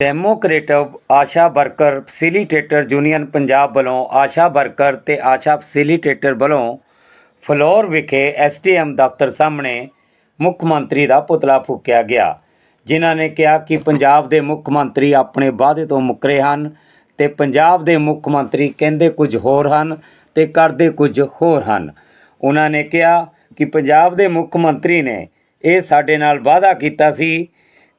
Democratic Asha worker facilitator union Punjab ਵੱਲੋਂ ਆਸ਼ਾ worker ਤੇ Asha facilitator ਵੱਲੋਂ ਫਲੋਰ ਵਿਖੇ ਐਸਟੀਐਮ ਦਫ਼ਤਰ ਸਾਹਮਣੇ ਮੁੱਖ ਮੰਤਰੀ ਦਾ ਪੁਤਲਾ ਫੂਕਿਆ ਗਿਆ, ਜਿਨ੍ਹਾਂ ਨੇ ਕਿਹਾ ਕਿ ਪੰਜਾਬ ਦੇ ਮੁੱਖ ਮੰਤਰੀ ਆਪਣੇ ਵਾਅਦੇ ਤੋਂ ਮੁੱਕਰੇ ਹਨ ਤੇ ਪੰਜਾਬ ਦੇ ਮੁੱਖ ਮੰਤਰੀ ਕਹਿੰਦੇ ਕੁਝ ਹੋਰ ਹਨ ਤੇ ਕਰਦੇ ਕੁਝ ਹੋਰ ਹਨ। ਉਹਨਾਂ ਨੇ ਕਿਹਾ ਕਿ ਪੰਜਾਬ ਦੇ ਮੁੱਖ ਮੰਤਰੀ ਨੇ ਇਹ ਸਾਡੇ ਨਾਲ ਵਾਅਦਾ ਕੀਤਾ ਸੀ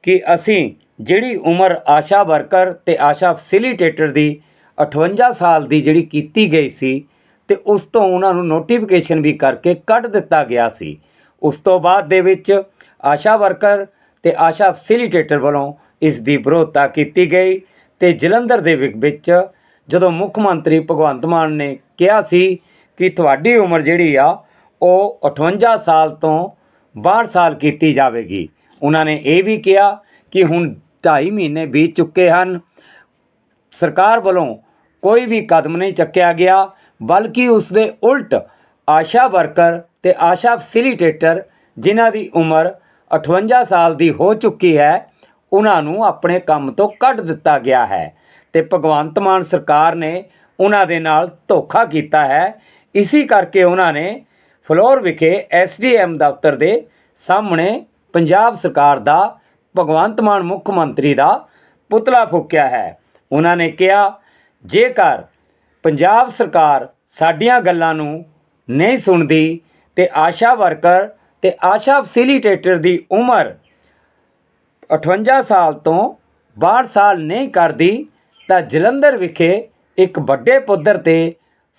ਕਿ ਅਸੀਂ ਜਿਹੜੀ ਉਮਰ ਆਸ਼ਾ ਵਰਕਰ ਤੇ ਆਸ਼ਾ ਫੈਸਿਲੀਟੇਟਰ ਦੀ 58 ਸਾਲ ਦੀ ਜਿਹੜੀ ਕੀਤੀ ਗਈ ਸੀ ਤੇ ਉਸ ਤੋਂ ਉਹਨਾਂ ਨੂੰ ਨੋਟੀਫਿਕੇਸ਼ਨ ਵੀ ਕਰਕੇ ਕੱਢ ਦਿੱਤਾ ਗਿਆ ਸੀ। ਉਸ ਤੋਂ ਬਾਅਦ ਦੇ ਵਿੱਚ ਆਸ਼ਾ ਵਰਕਰ ਤੇ ਆਸ਼ਾ ਫੈਸਿਲੀਟੇਟਰ ਵੱਲੋਂ ਇਸ ਦੀ ਵਿਰੋਧਤਾ ਕੀਤੀ ਗਈ ਤੇ ਜਲੰਧਰ ਦੇ ਵਿ- ਵਿੱਚ ਜਦੋਂ ਮੁੱਖ ਮੰਤਰੀ ਭਗਵੰਤ ਮਾਨ ਨੇ ਕਿਹਾ ਸੀ ਕਿ ਤੁਹਾਡੀ ਉਮਰ ਜਿਹੜੀ ਆ, ਉਹ 58 ਸਾਲ ਤੋਂ 62 ਸਾਲ ਕੀਤੀ ਜਾਵੇਗੀ। ਉਹਨਾਂ ਨੇ ਇਹ ਵੀ ਕਿਹਾ ਕਿ ਹੁਣ 2.5 ਮਹੀਨੇ ਬੀਤ ਚੁੱਕੇ ਹਨ। ਸਰਕਾਰ ਵੱਲੋਂ ਕੋਈ ਵੀ ਕਦਮ ਨਹੀਂ ਚੱਕਿਆ ਗਿਆ, ਬਲਕਿ ਉਸ ਦੇ ਉਲਟ ਆਸ਼ਾ ਵਰਕਰ ਤੇ ਆਸ਼ਾ ਫੈਸਿਲੀਟੇਟਰ ਜਿਨ੍ਹਾਂ ਦੀ ਉਮਰ 58 ਸਾਲ ਦੀ ਹੋ ਚੁੱਕੀ ਹੈ, ਉਹਨਾਂ ਨੂੰ ਆਪਣੇ ਕੰਮ ਤੋਂ ਕੱਢ ਦਿੱਤਾ ਗਿਆ ਹੈ ਤੇ ਭਗਵੰਤ ਮਾਨ ਸਰਕਾਰ ਨੇ ਉਹਨਾਂ ਦੇ ਨਾਲ ਧੋਖਾ ਕੀਤਾ ਹੈ। ਇਸੇ ਕਰਕੇ ਉਹਨਾਂ ਨੇ ਫਲੋਰ ਵਿਖੇ ਐਸਡੀਐਮ ਦਫ਼ਤਰ ਦੇ ਸਾਹਮਣੇ ਪੰਜਾਬ ਸਰਕਾਰ ਦਾ ਭਗਵੰਤ ਮਾਨ ਮੁੱਖ ਮੰਤਰੀ ਦਾ ਪੁਤਲਾ ਫੂਕਿਆ ਹੈ। ਉਹਨਾਂ ਨੇ ਕਿਹਾ, ਜੇਕਰ ਪੰਜਾਬ ਸਰਕਾਰ ਸਾਡੀਆਂ ਗੱਲਾਂ ਨੂੰ ਨਹੀਂ ਸੁਣਦੀ ਤੇ ਆਸ਼ਾ ਵਰਕਰ ਤੇ ਆਸ਼ਾ ਫੈਸਿਲੀਟੇਟਰ ਦੀ ਉਮਰ 58 ਸਾਲ ਤੋਂ 62 ਸਾਲ ਨਹੀਂ ਕਰਦੀ, ਤਾਂ ਜਲੰਧਰ ਵਿਖੇ ਇੱਕ ਵੱਡੇ ਪੱਧਰ ਤੇ,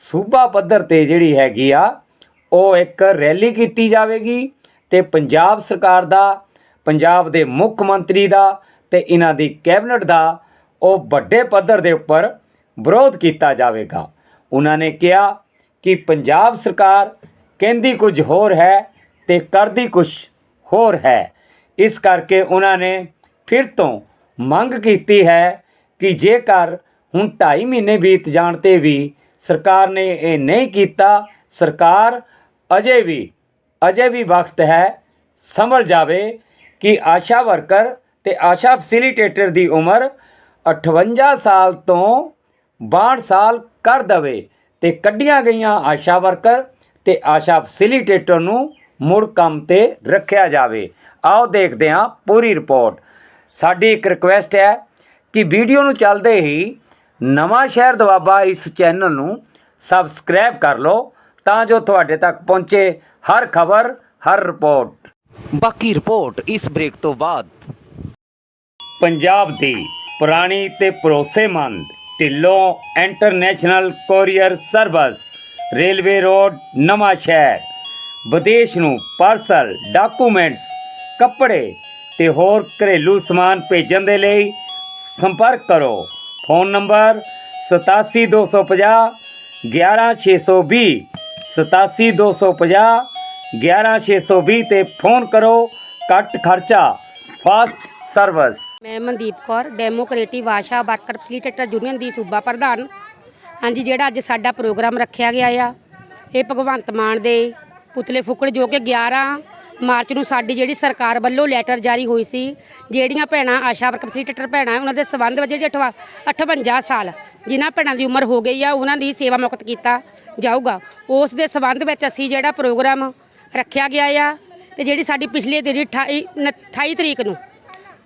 ਸੂਬਾ ਪੱਧਰ ਤੇ ਜਿਹੜੀ ਹੈਗੀ ਆ, ਉਹ ਇੱਕ ਰੈਲੀ ਕੀਤੀ ਜਾਵੇਗੀ ਤੇ ਪੰਜਾਬ ਸਰਕਾਰ ਦਾ ਪੰਜਾਬ ਦੇ ਮੁੱਖ ਮੰਤਰੀ ਦਾ ਤੇ ਇਹਨਾਂ ਦੀ ਕੈਬਨਿਟ ਦਾ ਉਹ ਵੱਡੇ ਪੱਧਰ ਦੇ ਉੱਪਰ ਵਿਰੋਧ ਕੀਤਾ ਜਾਵੇਗਾ। ਉਹਨਾਂ ਨੇ ਕਿਹਾ ਕਿ ਪੰਜਾਬ ਸਰਕਾਰ ਕਹਿੰਦੀ ਕੁਝ ਹੋਰ ਹੈ ਤੇ ਕਰਦੀ ਕੁਝ ਹੋਰ ਹੈ। ਇਸ ਕਰਕੇ ਉਹਨਾਂ ਨੇ ਫਿਰ ਤੋਂ ਮੰਗ ਕੀਤੀ ਹੈ ਕਿ ਜੇਕਰ ਹੁਣ 2.5 ਮਹੀਨੇ ਬੀਤ ਜਾਣ ਤੇ ਵੀ ਸਰਕਾਰ ਨੇ ਇਹ ਨਹੀਂ ਕੀਤਾ, ਸਰਕਾਰ ਅਜੇ ਵੀ ਅਜੇ ਵੀ ਵਕਤ ਹੈ, ਸੰਭਲ ਜਾਵੇ ਕਿ ਆਸ਼ਾ ਵਰਕਰ ਤੇ ਆਸ਼ਾ ਫੈਸਿਲੀਟੇਟਰ ਦੀ ਉਮਰ 58 ਸਾਲ ਤੋਂ 62 ਸਾਲ ਕਰ ਦਵੇ ਤੇ ਕੱਢੀਆਂ ਗਈਆਂ ਆਸ਼ਾ ਵਰਕਰ ਤੇ ਆਸ਼ਾ ਫੈਸਿਲੀਟੇਟਰ ਨੂੰ ਮੁੜ ਕੰਮ ਤੇ ਰੱਖਿਆ ਜਾਵੇ। ਆਓ ਦੇਖਦੇ ਹਾਂ ਪੂਰੀ ਰਿਪੋਰਟ ਸਾਡੀ ਇੱਕ ਰਿਕੁਐਸਟ ਹੈ ਕਿ ਵੀਡੀਓ ਨੂੰ ਚੱਲਦੇ ਹੀ ਨਵਾਂ ਸ਼ਹਿਰ ਦਵਾਬਾ ਇਸ ਚੈਨਲ ਨੂੰ ਸਬਸਕ੍ਰਾਈਬ ਕਰ ਲਓ ਤਾਂ ਜੋ ਤੁਹਾਡੇ ਤੱਕ ਪਹੁੰਚੇ ਹਰ ਖਬਰ, ਹਰ ਰਿਪੋਰਟ ਬਾਕੀ ਰਿਪੋਰਟ ਇਸ ਬ੍ਰੇਕ ਤੋਂ ਬਾਅਦ। ਪੰਜਾਬ ਦੀ ਪੁਰਾਣੀ ਤੇ ਭਰੋਸੇਮੰਦ Dhillon international courier service, railway road, Nawan Shahr. ਵਿਦੇਸ਼ ਨੂੰ ਪਾਰਸਲ ਡਾਕੂਮੈਂਟਸ, ਕੱਪੜੇ ਤੇ ਹੋਰ ਘਰੇਲੂ ਸਮਾਨ ਭੇਜਣ ਦੇ ਲਈ ਸੰਪਰਕ ਕਰੋ। ਫੋਨ ਨੰਬਰ 87250 11620 87250 11620 ਤੇ ਫੋਨ ਕਰੋ, ਘੱਟ ਖਰਚਾ, ਫਾਸਟ ਸਰਵਿਸ। ਮੈਂ Mandeep Kaur, democratic Asha worker facilitator union ਦੀ ਸੂਬਾ ਪ੍ਰਧਾਨ। ਹਾਂਜੀ, ਜਿਹੜਾ ਅੱਜ ਸਾਡਾ ਪ੍ਰੋਗਰਾਮ ਰੱਖਿਆ ਗਿਆ ਆ, ਇਹ ਭਗਵੰਤ ਮਾਨ ਦੇ ਪੁਤਲੇ ਫੁੱਕੜ ਜੋ ਕਿ 11 ਮਾਰਚ ਨੂੰ ਸਾਡੀ ਜਿਹੜੀ ਸਰਕਾਰ ਵੱਲੋਂ ਲੈਟਰ ਜਾਰੀ ਹੋਈ ਸੀ, ਜਿਹੜੀਆਂ ਭੈਣਾਂ, ਆਸ਼ਾ ਵਰਕਰ ਫੈਸਿਲੀਟੇਟਰ ਭੈਣਾਂ, ਉਹਨਾਂ ਦੇ ਸਬੰਧ ਵਿੱਚ ਜਿਹੜੀ 58 ਸਾਲ, ਜਿਨ੍ਹਾਂ ਭੈਣਾਂ ਦੀ ਉਮਰ ਹੋ ਗਈ ਆ, ਉਹਨਾਂ ਦੀ ਸੇਵਾ ਮੁਕਤ ਕੀਤਾ ਜਾਊਗਾ। ਉਸ ਦੇ ਸਬੰਧ ਵਿੱਚ ਅਸੀਂ ਜਿਹੜਾ ਪ੍ਰੋਗਰਾਮ ਰੱਖਿਆ ਗਿਆ ਆ ਤੇ ਜਿਹੜੀ ਸਾਡੀ ਪਿਛਲੇ ਦਿਨੀ 28 ਨ- 28 ਤਰੀਕ ਨੂੰ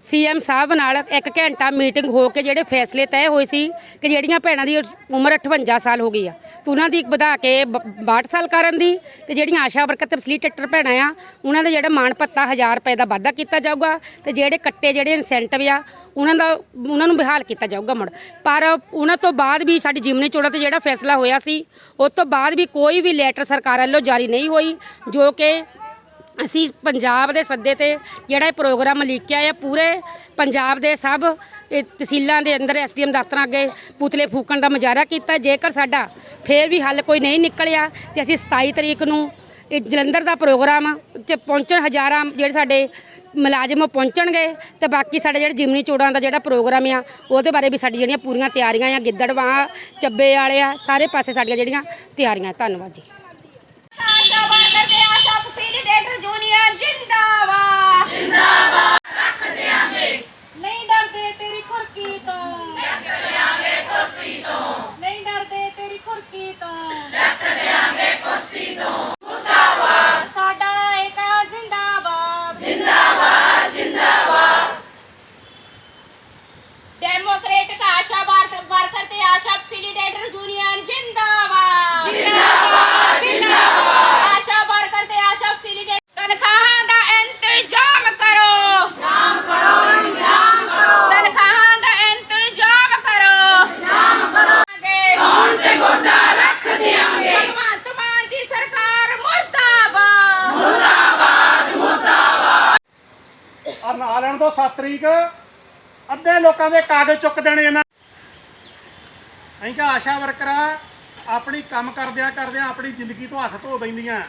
ਸੀਐਮ ਸਾਹਿਬ ਨਾਲ ਇੱਕ ਘੰਟਾ ਮੀਟਿੰਗ ਹੋ ਕੇ ਜਿਹੜੇ ਫੈਸਲੇ ਤੈਅ ਹੋਏ ਸੀ ਕਿ ਜਿਹੜੀਆਂ ਭੈਣਾਂ ਦੀ ਉਮਰ 58 ਸਾਲ ਹੋ ਗਈ ਆ, ਤੇ ਉਹਨਾਂ ਦੀ ਵਧਾ ਕੇ ਬ- 62 ਸਾਲ ਕਰਨ ਦੀ, ਤੇ ਜਿਹੜੀਆਂ ਆਸ਼ਾ ਵਰਕਰ ਤੇ ਫੈਸਿਲੀਟੇਟਰ ਭੈਣਾਂ ਆ, ਉਹਨਾਂ ਦਾ ਜਿਹੜਾ ਮਾਣ ਭੱਤਾ 1000 ਰੁਪਏ ਦਾ ਵਾਧਾ ਕੀਤਾ ਜਾਊਗਾ, ਤੇ ਜਿਹੜੇ ਕੱਟੇ ਜਿਹੜੇ ਇਨਸੈਂਟਿਵ ਆ, ਉਹਨਾਂ ਦਾ, ਉਹਨਾਂ ਨੂੰ ਬਹਾਲ ਕੀਤਾ ਜਾਊਗਾ ਮੁੜ। ਪਰ ਉਹਨਾਂ ਤੋਂ ਬਾਅਦ ਵੀ ਸਾਡੀ ਜਿਮਨੀ ਚੋਣਾਂ ਤੇ ਜਿਹੜਾ ਫੈਸਲਾ ਹੋਇਆ ਸੀ ਉਸ ਤੋਂ ਬਾਅਦ ਵੀ ਕੋਈ ਵੀ ਲੈਟਰ ਸਰਕਾਰ ਵੱਲੋਂ ਜਾਰੀ ਨਹੀਂ ਹੋਈ, ਜੋ ਕਿ ਅਸੀਂ ਪੰਜਾਬ ਦੇ ਸੱਦੇ ਤੇ ਜਿਹੜਾ ਇਹ ਪ੍ਰੋਗਰਾਮ ਲਿਖਿਆ ਹੈ ਪੂਰੇ ਪੰਜਾਬ ਦੇ ਸਭ, ਇਹ ਤਹਿਸੀਲਾਂ ਦੇ ਅੰਦਰ ਐਸਡੀਐਮ ਦਫ਼ਤਰਾਂ ਅੱਗੇ ਪੁਤਲੇ ਫੂਕਣ ਦਾ ਮੁਜ਼ਾਹਰਾ ਕੀਤਾ। ਜੇਕਰ ਸਾਡਾ ਫੇਰ ਵੀ ਹੱਲ ਕੋਈ ਨਹੀਂ ਨਿਕਲਿਆ ਤੇ ਅਸੀਂ 27 ਤਰੀਕ ਨੂੰ ਇਹ ਜਲੰਧਰ ਦਾ ਪ੍ਰੋਗਰਾਮ ਚ ਪਹੁੰਚਣ ਹਜ਼ਾਰਾਂ ਜਿਹੜੇ ਸਾਡੇ ਮੁਲਾਜ਼ਮ ਉਹ ਪਹੁੰਚਣਗੇ ਤੇ ਬਾਕੀ ਸਾਡੇ ਜਿਹੜੇ ਜਿਮਨੀ ਚੋੜਾਂ ਦਾ ਜਿਹੜਾ ਪ੍ਰੋਗਰਾਮ ਆ, ਉਹਦੇ ਬਾਰੇ ਵੀ ਸਾਡੀ ਜਿਹੜੀਆਂ ਪੂਰੀਆਂ ਤਿਆਰੀਆਂ ਆ ਗਿੱਦੜਵਾਂ ਚੱਬੇ ਵਾਲੇ ਆ, ਸਾਰੇ ਪਾਸੇ ਸਾਡੀਆਂ ਜਿਹੜੀਆਂ ਤਿਆਰੀਆਂ। ਧੰਨਵਾਦ ਜੀ ਆਸ਼ਾ ਵਰਕਰ ਤੇ ਆਸ਼ਾ ਫੈਸਿਲੀਟੇਟਰ ਜੂਨੀਅਰ ਜਿੰਦਾਬਾਦ ਜਿੰਦਾਬਾਦ ਰੱਖ ਦਿਆਂਗੇ ਨਹੀਂ ਡਰਦੇ ਤੇਰੀ ਖੁਰਕੀ ਆਸ਼ਾ ਵਰਕਰ ਵਰਕਰ ਤੇ ਆਸ਼ਾ ਫੈਸਿਲੀਟੇਟਰ ਯੂਨੀਅਨ ਜਿੰਦਾਬਾਦ। ਜਿੰਦਾਬਾਦ ਜਿੰਦਾਬਾਦ। ਆਸ਼ਾ ਵਰਕਰ ਤੇ ਆਸ਼ਾ ਫੈਸਿਲੀਟੇਟਰ ਤਨਖਾਹਾਂ ਦਾ ਇੰਤਜ਼ਾਮ ਕਰੋ। ਜਾਮ ਕਰੋ ਇੰਤਜ਼ਾਮ ਕਰੋ। ਤਨਖਾਹਾਂ ਦਾ ਇੰਤਜ਼ਾਮ ਕਰੋ। ਜਾਮ ਕਰੋ। ਹੁਣ ਤੇ ਗੋਡਾ ਰੱਖ ਦਿਆਂਗੇ? ਭਗਵੰਤ ਮਾਨ ਦੀ ਸਰਕਾਰ ਮੁਰਦਾਬਾਦ। ਆ ਤੋਂ 7 ਤਰੀਕ ਅੱਧੇ ਲੋਕਾਂ ਦੇ ਕਾਗਜ਼ ਚੁੱਕ ਦੇਣੇ ਇਹਨਾਂ ਅਸੀਂ ਕਿਹਾ ਆਸ਼ਾ ਵਰਕਰਾਂ ਆਪਣੀ ਕੰਮ ਕਰਦਿਆਂ ਕਰਦਿਆਂ ਆਪਣੀ ਜ਼ਿੰਦਗੀ ਤੋਂ ਹੱਥ ਧੋ ਬੈਂਦੀਆਂ।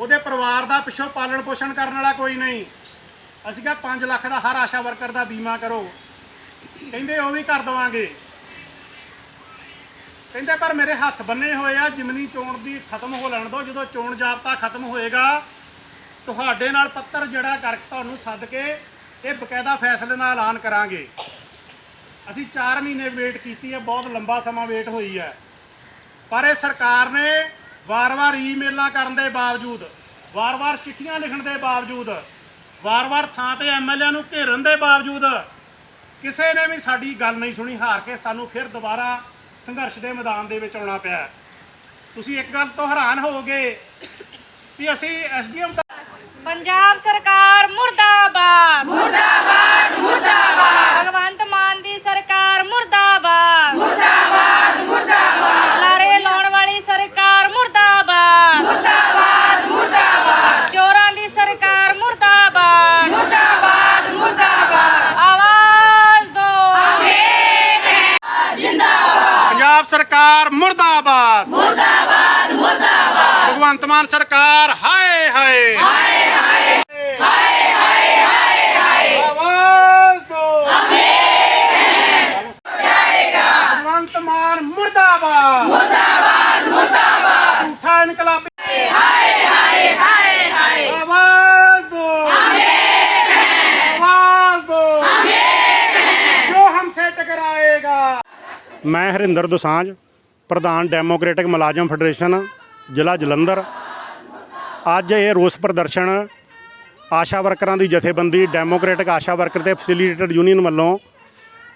ਉਹਦੇ ਪਰਿਵਾਰ ਦਾ ਪਿੱਛੋਂ ਪਾਲਣ ਪੋਸ਼ਣ ਕਰਨ ਵਾਲਾ ਕੋਈ ਨਹੀਂ। ਅਸੀਂ ਕਿਹਾ 5 ਲੱਖ ਦਾ ਹਰ ਆਸ਼ਾ ਵਰਕਰ ਦਾ ਬੀਮਾ ਕਰੋ। ਕਹਿੰਦੇ ਉਹ ਵੀ ਕਰ ਦਵਾਂਗੇ। ਕਹਿੰਦੇ ਪਰ ਮੇਰੇ ਹੱਥ ਬੰਨੇ ਹੋਏ ਆ, ਜਿਮਨੀ ਚੋਣ ਦੀ ਖਤਮ ਹੋ ਲੈਣ ਦਿਓ ਜਦੋਂ ਚੋਣ ਜਾਬਤਾ ਖਤਮ ਹੋਏਗਾ, ਤੁਹਾਡੇ ਨਾਲ ਪੱਤਰ ਜਿਹੜਾ ਕਰ ਤੁਹਾਨੂੰ ਸੱਦ ਕੇ ਇਹ ਬਕਾਇਦਾ ਫੈਸਲੇ ਦਾ ਐਲਾਨ ਕਰਾਂਗੇ। ਅਸੀਂ 4 ਮਹੀਨੇ ਵੇਟ ਕੀਤੀ ਹੈ ਬਹੁਤ ਲੰਬਾ ਸਮਾਂ ਵੇਟ ਹੋਈ ਹੈ। ਪਰ ਇਹ ਸਰਕਾਰ ਨੇ ਵਾਰ-ਵਾਰ ਈਮੇਲਾਂ ਕਰਨ ਦੇ ਬਾਵਜੂਦ ਵਾਰ-ਵਾਰ ਚਿੱਠੀਆਂ ਲਿਖਣ ਦੇ ਬਾਵਜੂਦ ਵਾਰ-ਵਾਰ ਥਾਂ ਤੇ ਐਮਐਲਏ ਨੂੰ ਘੇਰਨ ਦੇ ਬਾਵਜੂਦ ਕਿਸੇ ਨੇ ਵੀ ਸਾਡੀ ਗੱਲ ਨਹੀਂ ਸੁਣੀ ਹਾਰ ਕੇ ਸਾਨੂੰ ਫਿਰ ਦੁਬਾਰਾ ਸੰਘਰਸ਼ ਦੇ ਮੈਦਾਨ ਦੇ ਵਿੱਚ ਆਉਣਾ ਪਿਆ। ਤੁਸੀਂ ਇੱਕ ਗੱਲ ਤੋਂ ਹੈਰਾਨ ਹੋਵੋਗੇ ਵੀ ਅਸੀਂ ਐਸਡੀਐਮ ਦਾ ਪੰਜਾਬ ਸਰਕਾਰ ਮੁਰਦਾਬਾਦ। ਮੁਰਦਾਬਾਦ ਮੁਰਦਾਬਾਦ ਭਗਵੰਤ ਮਾਨ ਦੀ ਸਰਕਾਰ ਮੁਰਦਾਬਾਦ ਮੁਰਦਾਬਾਦ ਮੁਰਦਾਬਾਦ ਲਾਰੇ ਲਾਉਣ ਵਾਲੀ ਸਰਕਾਰ ਮੁਰਦਾਬਾਦ ਮੁਰਦਾਬਾਦ ਮੁਰਦਾਬਾਦ ਚੋਰਾਂ ਦੀ ਸਰਕਾਰ ਮੁਰਦਾਬਾਦ ਮੁਰਦਾਬਾਦ ਮੁਰਦਾਬਾਦ ਆਵਾਜ਼ ਦੋ ਪੰਜਾਬ ਸਰਕਾਰ ਮੁਰਦਾਬਾਦ ਮੁਰਦਾਬਾਦ ਮੁਰਦਾਬਾਦ ਭਗਵੰਤ ਮਾਨ ਸਰਕਾਰ ਹਾਏ ਹਾਏ ਹਾਏ ਹਾਏ ਹਾਏ ਹਾਏ ਹਾਏ ਆਵਾਜ਼ ਦੋ ਭਗਵੰਤ ਮਾਨ ਮੁਰਦਾਬਾਦ ਮੁਰਦਾਬਾਦ ਮੁਰਦਾਬਾਦ ਝੂਠਾ ਇਨਕਲਾਬੀ ਹਾਏ ਹਾਏ ਹਾਏ ਹਾਏ ਆਵਾਜ਼ ਦੋ ਆਵਾਜ਼ ਦੋ ਜੋ ਹਮਸੇ ਟਕਰਾਏਗਾ ਮੈਂ ਹਰਿੰਦਰ ਦੁਸਾਂਝ ਪ੍ਰਧਾਨ ਡੈਮੋਕ੍ਰੈਟਿਕ ਮੁਲਾਜ਼ਮ ਫੈਡਰੇਸ਼ਨ ਜ਼ਿਲ੍ਹਾ ਜਲੰਧਰ। ਅੱਜ ਇਹ ਰੋਸ ਪ੍ਰਦਰਸ਼ਨ ਆਸ਼ਾ ਵਰਕਰਾਂ ਦੀ ਜਥੇਬੰਦੀ ਡੈਮੋਕ੍ਰੈਟਿਕ ਆਸ਼ਾ ਵਰਕਰ ਤੇ ਫੈਸਿਲੀਟੇਟਰ ਯੂਨੀਅਨ ਵੱਲੋਂ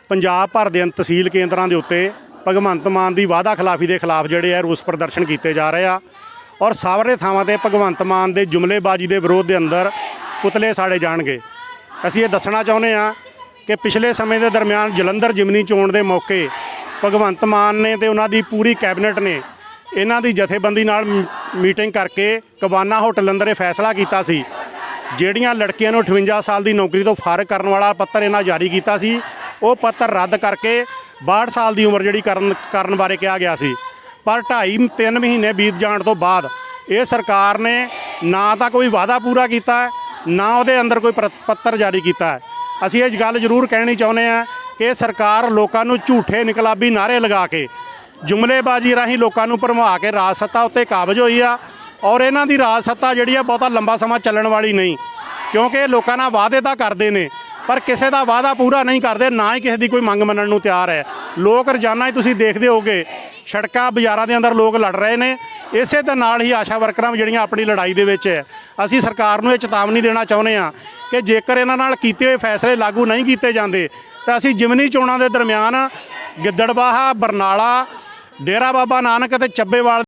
ਪੰਜਾਬ ਭਰ ਦੇ ਤਹਿਸੀਲ ਕੇਂਦਰਾਂ ਦੇ ਉੱਤੇ ਭਗਵੰਤ ਮਾਨ ਦੀ ਵਾਅਦਾ ਖਿਲਾਫੀ ਦੇ ਖਿਲਾਫ ਜਿਹੜੇ ਆ ਰੋਸ ਪ੍ਰਦਰਸ਼ਨ ਕੀਤੇ ਜਾ ਰਹੇ ਆ ਔਰ ਸਾਰੇ ਥਾਵਾਂ ਤੇ ਭਗਵੰਤ ਮਾਨ ਦੇ ਜੁਮਲੇਬਾਜ਼ੀ ਦੇ ਵਿਰੋਧ ਦੇ ਅੰਦਰ ਪੁਤਲੇ ਸਾੜੇ ਜਾਣਗੇ। ਅਸੀਂ ਇਹ ਦੱਸਣਾ ਚਾਹੁੰਦੇ ਆ ਕਿ ਪਿਛਲੇ ਸਮੇਂ ਦੇ ਦਰਮਿਆਨ ਜਲੰਧਰ ਜਿਮਨੀ ਚੋਣ ਦੇ ਮੌਕੇ ਭਗਵੰਤ ਮਾਨ ਨੇ ਤੇ ਉਹਨਾਂ ਦੀ ਪੂਰੀ ਕੈਬਨਿਟ ਨੇ ਇਹਨਾਂ ਦੀ ਜਥੇਬੰਦੀ ਨਾਲ ਮ- ਮੀਟਿੰਗ ਕਰਕੇ ਕਬਾਨਾ ਹੋਟਲ ਅੰਦਰ ਇਹ ਫੈਸਲਾ ਕੀਤਾ ਸੀ। ਜਿਹੜੀਆਂ ਲੜਕੀਆਂ ਨੂੰ 58 ਸਾਲ ਦੀ ਨੌਕਰੀ ਤੋਂ ਫਾਰਗ ਕਰਨ ਵਾਲਾ ਪੱਤਰ ਇਹਨਾਂ ਜਾਰੀ ਕੀਤਾ ਸੀ, ਉਹ ਪੱਤਰ ਰੱਦ ਕਰਕੇ 62 ਸਾਲ ਦੀ ਉਮਰ ਜਿਹੜੀ ਕਰਨ ਕਰਨ ਬਾਰੇ ਕਿਹਾ ਗਿਆ ਸੀ। ਪਰ 2.5 3 ਮਹੀਨੇ ਬੀਤ ਜਾਣ ਤੋਂ ਬਾਅਦ ਇਹ ਸਰਕਾਰ ਨੇ ਨਾ ਤਾਂ ਕੋਈ ਵਾਅਦਾ ਪੂਰਾ ਕੀਤਾ, ਨਾ ਉਹਦੇ ਅੰਦਰ ਕੋਈ ਪ੍ਰ- ਪੱਤਰ ਜਾਰੀ ਕੀਤਾ। ਅਸੀਂ ਇਹ ਗੱਲ ਜ਼ਰੂਰ ਕਹਿਣੀ ਚਾਹੁੰਦੇ ਹਾਂ ਕਿ ਸਰਕਾਰ ਲੋਕਾਂ ਨੂੰ ਝੂਠੇ ਨਿਕਲਾਬੀ ਨਾਅਰੇ ਲਗਾ ਕੇ ਜੁਮਲੇਬਾਜ਼ੀ ਰਾਹੀਂ ਲੋਕਾਂ ਨੂੰ ਭਰਮਾ ਕੇ ਰਾਜ ਸੱਤਾ ਉੱਤੇ ਕਾਬਜ ਹੋਈ ਆ ਔਰ ਇਹਨਾਂ ਦੀ ਰਾਜ ਸੱਤਾ ਜਿਹੜੀ ਆ ਬਹੁਤਾ ਲੰਬਾ ਸਮਾਂ ਚੱਲਣ ਵਾਲੀ ਨਹੀਂ, ਕਿਉਂਕਿ ਇਹ ਲੋਕਾਂ ਨਾਲ ਵਾਅਦੇ ਤਾਂ ਕਰਦੇ ਨੇ, ਪਰ ਕਿਸੇ ਦਾ ਵਾਅਦਾ ਪੂਰਾ ਨਹੀਂ ਕਰਦੇ, ਨਾ ਹੀ ਕਿਸੇ ਦੀ ਕੋਈ ਮੰਗ ਮੰਨਣ ਨੂੰ ਤਿਆਰ ਹੈ। ਲੋਕ ਰੋਜ਼ਾਨਾ ਹੀ ਤੁਸੀਂ ਦੇਖਦੇ ਹੋਗੇ ਸੜਕਾਂ ਬਾਜ਼ਾਰਾਂ ਦੇ ਅੰਦਰ ਲੋਕ ਲੜ ਰਹੇ ਨੇ, ਇਸੇ ਦੇ ਨਾਲ ਹੀ ਆਸ਼ਾ ਵਰਕਰਾਂ ਵੀ ਜਿਹੜੀਆਂ ਆਪਣੀ ਲੜਾਈ ਦੇ ਵਿੱਚ ਹੈ। ਅਸੀਂ ਸਰਕਾਰ ਨੂੰ ਇਹ ਚੇਤਾਵਨੀ ਦੇਣਾ ਚਾਹੁੰਦੇ ਹਾਂ ਕਿ ਜੇਕਰ ਇਹਨਾਂ ਨਾਲ ਕੀਤੇ ਹੋਏ ਫੈਸਲੇ ਲਾਗੂ ਨਹੀਂ ਕੀਤੇ ਜਾਂਦੇ, ਤਾਂ ਅਸੀਂ ਜਿਮਨੀ ਚੋਣਾਂ ਦੇ ਦਰਮਿਆਨ ਗਿੱਦੜਬਾਹਾ, ਬਰਨਾਲਾ ਡੇਰਾ ਬਾਬਾ ਨਾਨਕ ਅਤੇ ਚੱਬੇਵਾਲ